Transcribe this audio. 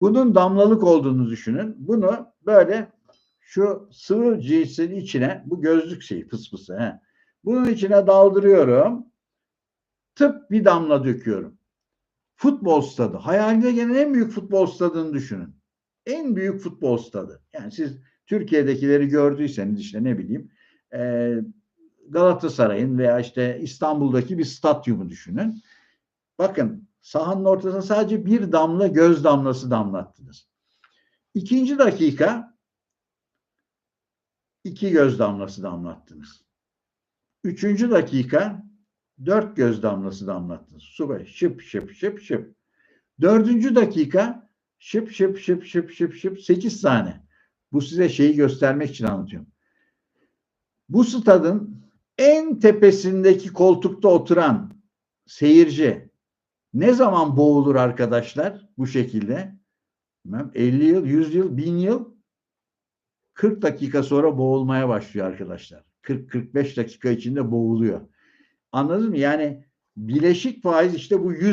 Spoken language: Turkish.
Bunun damlalık olduğunu düşünün. Bunu böyle şu sıvı cinsin içine bu gözlük şeyi fısfısı. He. Bunun içine daldırıyorum. Tıp bir damla döküyorum. Futbol stadı. Hayalinize gelen en büyük futbol stadını düşünün. En büyük futbol stadı. Yani siz Türkiye'dekileri gördüyseniz işte ne bileyim e, Galatasaray'ın veya işte İstanbul'daki bir stadyumu düşünün. Bakın sahanın ortasına sadece bir damla göz damlası damlattınız. İkinci dakika iki göz damlası damlattınız. Üçüncü dakika dört göz damlası damlattınız. Su böyle şıp şıp şıp şıp. Dördüncü dakika şıp şıp şıp şıp şıp şıp sekiz tane. Bu size şeyi göstermek için anlatıyorum. Bu stadın en tepesindeki koltukta oturan seyirci ne zaman boğulur arkadaşlar bu şekilde? Bilmem, 50 yıl, 100 yıl, 1000 yıl 40 dakika sonra boğulmaya başlıyor arkadaşlar. 40-45 dakika içinde boğuluyor. Anladın mı? Yani bileşik faiz işte bu 100